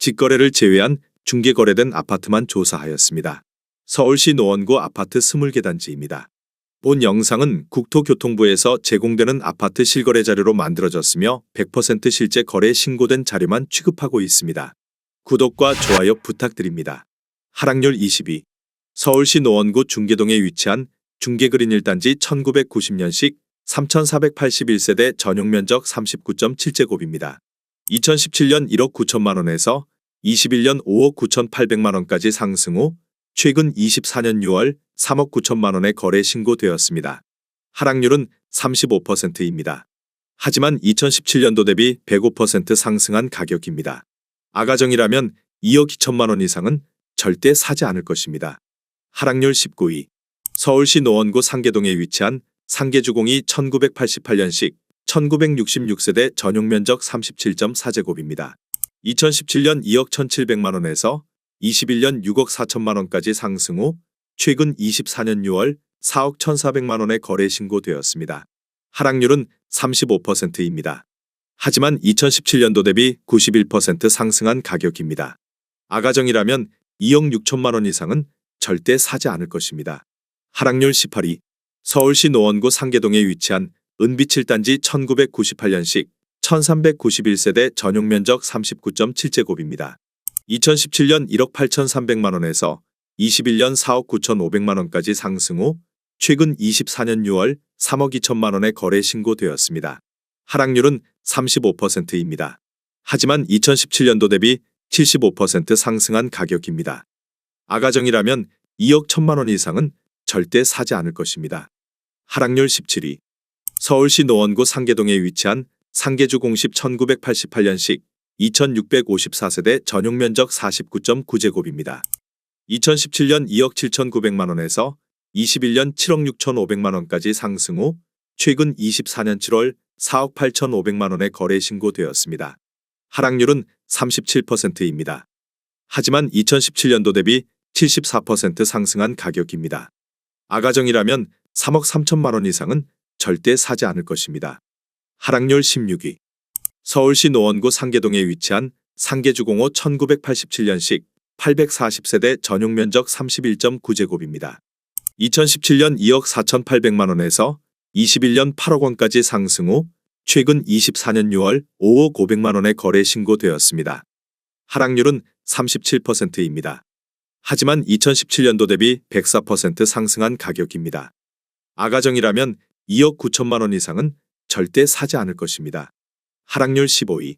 직거래를 제외한 중개거래된 아파트만 조사하였습니다. 서울시 노원구 아파트 20개 단지입니다. 본 영상은 국토교통부에서 제공되는 아파트 실거래 자료로 만들어졌으며 100% 실제 거래 신고된 자료만 취급하고 있습니다. 구독과 좋아요 부탁드립니다. 하락률 22. 서울시 노원구 중계동에 위치한 중계그린 1단지 1990년식 3,481세대 전용 면적 39.7제곱입니다. 2017년 1억 9천만 원에서 21년 5억 9천8백만 원까지 상승 후 최근 24년 6월 3억 9천만 원에 거래 신고되었습니다. 하락률은 35%입니다. 하지만 2017년도 대비 105% 상승한 가격입니다. 아가정이라면 2억 2천만 원 이상은 절대 사지 않을 것입니다. 하락률 19위. 서울시 노원구 상계동에 위치한 상계주공이 1988년식 1966세대 전용 면적 37.4제곱입니다. 2017년 2억 1,700만 원에서 21년 6억 4천만 원까지 상승 후 최근 24년 6월 4억 1,400만 원에 거래 신고되었습니다. 하락률은 35%입니다. 하지만 2017년도 대비 91% 상승한 가격입니다. 아가정이라면 2억 6천만 원 이상은 절대 사지 않을 것입니다. 하락률 18위. 서울시 노원구 상계동에 위치한 은빛 7단지 1998년식 1391세대 전용 면적 39.7제곱입니다. 2017년 1억 8,300만 원에서 21년 4억 9,500만 원까지 상승 후 최근 24년 6월 3억 2천만 원에 거래 신고되었습니다. 하락률은 35%입니다. 하지만 2017년도 대비 75% 상승한 가격입니다. 아가정이라면 2억 1천만 원 이상은 절대 사지 않을 것입니다. 하락률 17위. 서울시 노원구 상계동에 위치한 상계주 공십 1988년식 2654세대 전용 면적 49.9제곱입니다. 2017년 2억 7,900만 원에서 21년 7억 6,500만 원까지 상승 후 최근 24년 7월 4억 8,500만 원에 거래 신고되었습니다. 하락률은 37%입니다. 하지만 2017년도 대비 74% 상승한 가격입니다. 아가정이라면 3억 3천만 원 이상은 절대 사지 않을 것입니다. 하락률 16위. 서울시 노원구 상계동에 위치한 상계주공호 1987년식 840세대 전용 면적 31.9제곱입니다. 2017년 2억 4,800만 원에서 21년 8억 원까지 상승 후 최근 24년 6월 5억 500만 원에 거래 신고되었습니다. 하락률은 37%입니다. 하지만 2017년도 대비 104% 상승한 가격입니다. 아가정이라면 2억 9천만 원 이상은 절대 사지 않을 것입니다. 하락률 15위.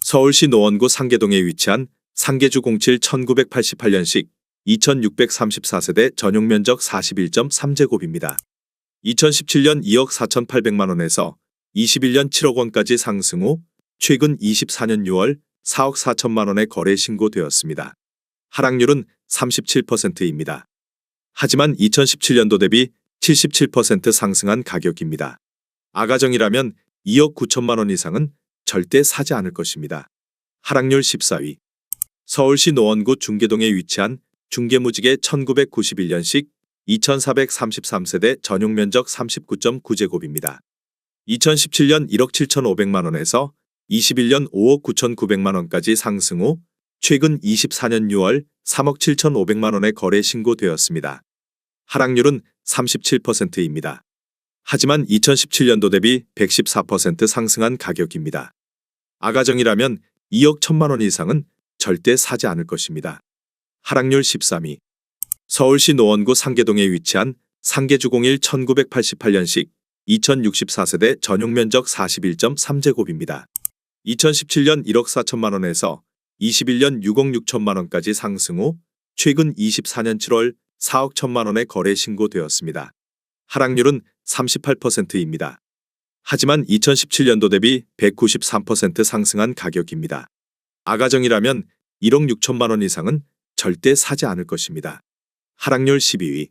서울시 노원구 상계동에 위치한 상계주 07 1988년식 2634세대 전용 면적 41.3제곱입니다. 2017년 2억 4,800만 원에서 21년 7억 원까지 상승 후 최근 24년 6월 4억 4천만 원에 거래 신고되었습니다. 하락률은 37%입니다. 하지만 2017년도 대비 77% 상승한 가격입니다. 아가정이라면 2억 9천만 원 이상은 절대 사지 않을 것입니다. 하락률 14위. 서울시 노원구 중계동에 위치한 중계무지개 1991년식 2433세대 전용 면적 39.9제곱입니다. 2017년 1억 7,500만 원에서 21년 5억 9,900만 원까지 상승 후 최근 24년 6월 3억 7,500만 원에 거래 신고되었습니다. 하락률은 37%입니다. 하지만 2017년도 대비 114% 상승한 가격입니다. 아가정이라면 2억 1천만 원 이상은 절대 사지 않을 것입니다. 하락률 13위. 서울시 노원구 상계동에 위치한 상계주공일 1988년식 2064세대 전용 면적 41.3제곱입니다. 2017년 1억 4천만 원에서 21년 6억 6천만 원까지 상승 후 최근 24년 7월 4억 1천만 원에 거래 신고되었습니다. 하락률은 38%입니다. 하지만 2017년도 대비 193% 상승한 가격입니다. 아가정이라면 1억 6천만 원 이상은 절대 사지 않을 것입니다. 하락률 12위.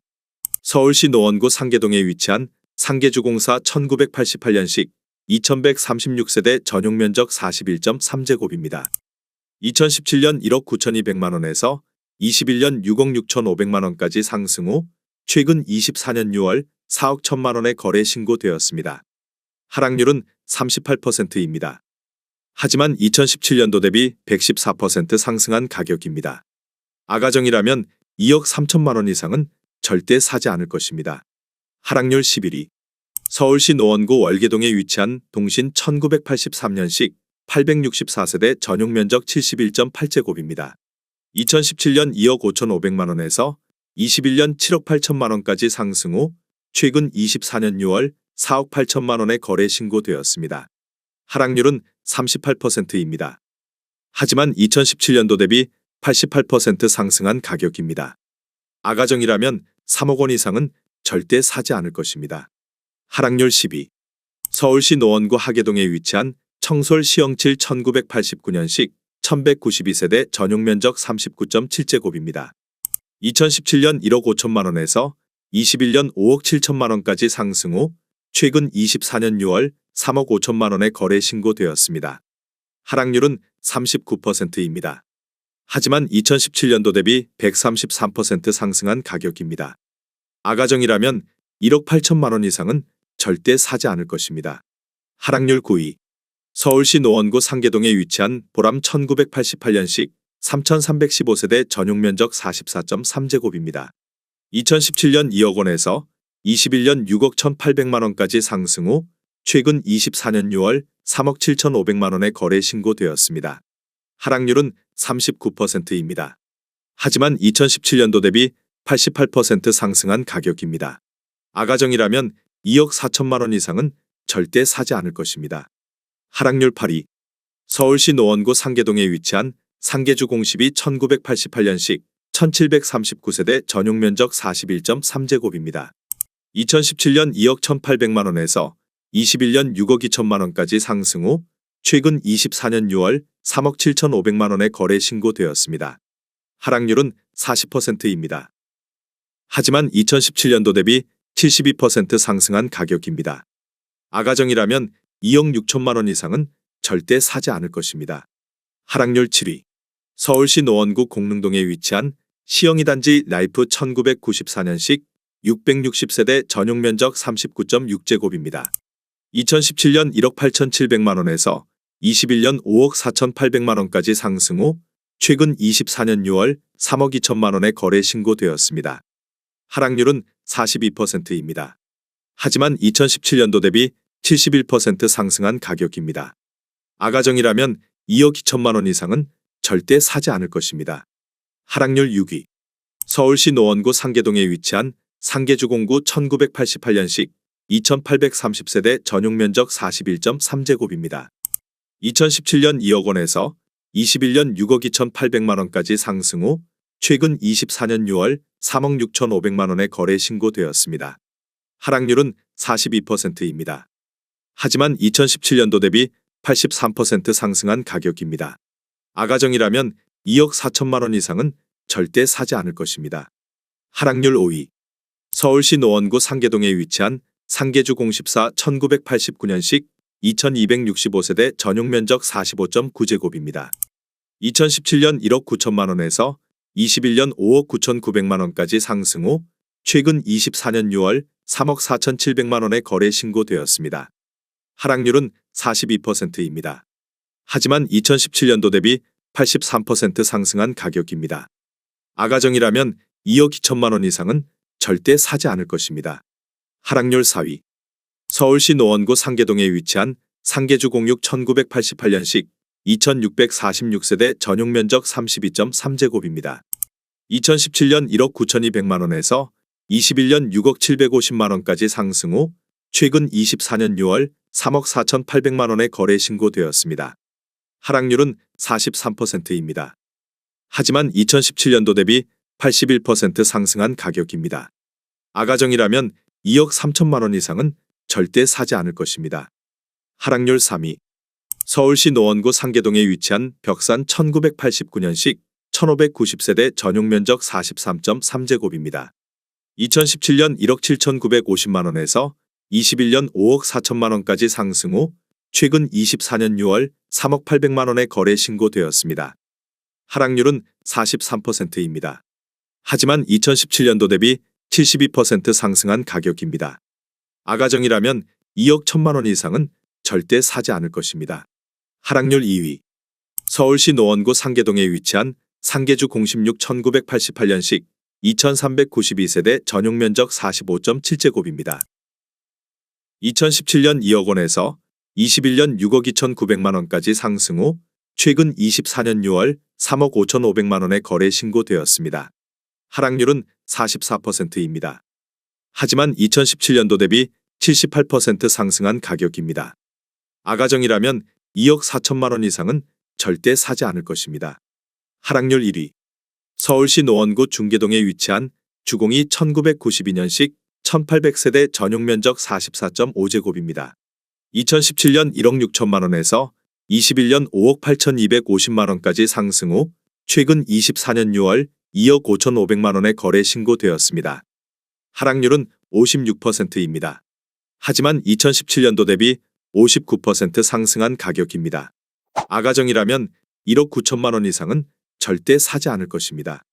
서울시 노원구 상계동에 위치한 상계주공사 1988년식 2136세대 전용 면적 41.3제곱입니다. 2017년 1억 9,200만 원에서 21년 6억 6,500만 원까지 상승 후 최근 24년 6월 4억 1천만 원에 거래 신고되었습니다. 하락률은 38%입니다. 하지만 2017년도 대비 114% 상승한 가격입니다. 아가정이라면 2억 3천만 원 이상은 절대 사지 않을 것입니다. 하락률 11위. 서울시 노원구 월계동에 위치한 동신 1983년식 864세대 전용 면적 71.8제곱입니다. 2017년 2억 5,500만 원에서 21년 7억 8천만 원까지 상승 후 최근 24년 6월 4억 8천만 원에 거래 신고되었습니다. 하락률은 38%입니다. 하지만 2017년도 대비 88% 상승한 가격입니다. 아가정이라면 3억 원 이상은 절대 사지 않을 것입니다. 하락률 12. 서울시 노원구 하계동에 위치한 청솔 시영칠 1989년식 1192세대 전용 면적 39.7제곱입니다. 2017년 1억 5천만 원에서 21년 5억 7천만 원까지 상승 후 최근 24년 6월 3억 5천만 원에 거래 신고되었습니다. 하락률은 39%입니다. 하지만 2017년도 대비 133% 상승한 가격입니다. 아가정이라면 1억 8천만 원 이상은 절대 사지 않을 것입니다. 하락률 9위. 서울시 노원구 상계동에 위치한 보람 1988년식 3315세대 전용 면적 44.3제곱입니다. 2017년 2억 원에서 21년 6억 1,800만 원까지 상승 후 최근 24년 6월 3억 7,500만 원에 거래 신고되었습니다. 하락률은 39%입니다. 하지만 2017년도 대비 88% 상승한 가격입니다. 아가정이라면 2억 4천만 원 이상은 절대 사지 않을 것입니다. 하락률 8위. 서울시 노원구 상계동에 위치한 상계주 공시비 1988년식 1739세대 전용 면적 41.3제곱입니다. 2017년 2억 1,800만 원에서 21년 6억 2천만 원까지 상승 후 최근 24년 6월 3억 7,500만 원에 거래 신고되었습니다. 하락률은 40%입니다. 하지만 2017년도 대비 72% 상승한 가격입니다. 아가정이라면 2억 6천만 원 이상은 절대 사지 않을 것입니다. 하락률 7위. 서울시 노원구 공릉동에 위치한 시영이 단지 라이프 1994년식 660세대 전용 면적 39.6제곱입니다. 2017년 1억 8,700만 원에서 21년 5억 4,800만 원까지 상승 후 최근 24년 6월 3억 2천만 원에 거래 신고되었습니다. 하락률은 42%입니다. 하지만 2017년도 대비 71% 상승한 가격입니다. 아가정이라면 2억 2천만 원 이상은 절대 사지 않을 것입니다. 하락률 6위. 서울시 노원구 상계동에 위치한 상계주공구 1988년식 2830세대 전용 면적 41.3제곱입니다. 2017년 2억 원에서 21년 6억 2,800만 원까지 상승 후 최근 24년 6월 3억 6,500만 원에 거래 신고되었습니다. 하락률은 42%입니다. 하지만 2017년도 대비 83% 상승한 가격입니다. 아가정이라면 2억 4천만 원 이상은 절대 사지 않을 것입니다. 하락률 5위. 서울시 노원구 상계동에 위치한 상계주 공십사 1989년식 2265세대 전용 면적 45.9제곱입니다. 2017년 1억 9천만 원에서 21년 5억 9천9백만 원까지 상승 후 최근 24년 6월 3억 4천7백만 원에 거래 신고되었습니다. 하락률은 42%입니다. 하지만 2017년도 대비 83% 상승한 가격입니다. 아가정이라면 2억 2천만 원 이상은 절대 사지 않을 것입니다. 하락률 4위. 서울시 노원구 상계동에 위치한 상계주 공육 1988년식 2646세대 전용 면적 32.3제곱입니다. 2017년 1억 9,200만 원에서 21년 6억 750만 원까지 상승 후 최근 24년 6월 3억 4,800만 원에 거래 신고되었습니다. 하락률은 43%입니다. 하지만 2017년도 대비 81% 상승한 가격입니다. 아가정이라면 2억 3천만 원 이상은 절대 사지 않을 것입니다. 하락률 3위. 서울시 노원구 상계동에 위치한 벽산 1989년식 1590세대 전용 면적 43.3제곱입니다. 2017년 1억 7,950만 원에서 21년 5억 4천만 원까지 상승 후 최근 24년 6월 3억 800만 원에 거래 신고되었습니다. 하락률은 43%입니다. 하지만 2017년도 대비 72% 상승한 가격입니다. 아가정이라면 2억 1천만 원 이상은 절대 사지 않을 것입니다. 하락률 2위. 서울시 노원구 상계동에 위치한 상계주 06 1988년식 2392세대 전용 면적 45.7제곱입니다. 2017년 2억 원에서 21년 6억 2,900만 원까지 상승 후 최근 24년 6월 3억 5,500만 원에 거래 신고되었습니다. 하락률은 44%입니다. 하지만 2017년도 대비 78% 상승한 가격입니다. 아가정이라면 2억 4천만 원 이상은 절대 사지 않을 것입니다. 하락률 1위. 서울시 노원구 중계동에 위치한 주공이 1992년식 1800세대 전용 면적 44.5제곱입니다. 2017년 1억 6천만 원에서 21년 5억 8,250만 원까지 상승 후 최근 24년 6월 2억 5,500만 원에 거래 신고되었습니다. 하락률은 56%입니다. 하지만 2017년도 대비 59% 상승한 가격입니다. 아가정이라면 1억 9천만 원 이상은 절대 사지 않을 것입니다.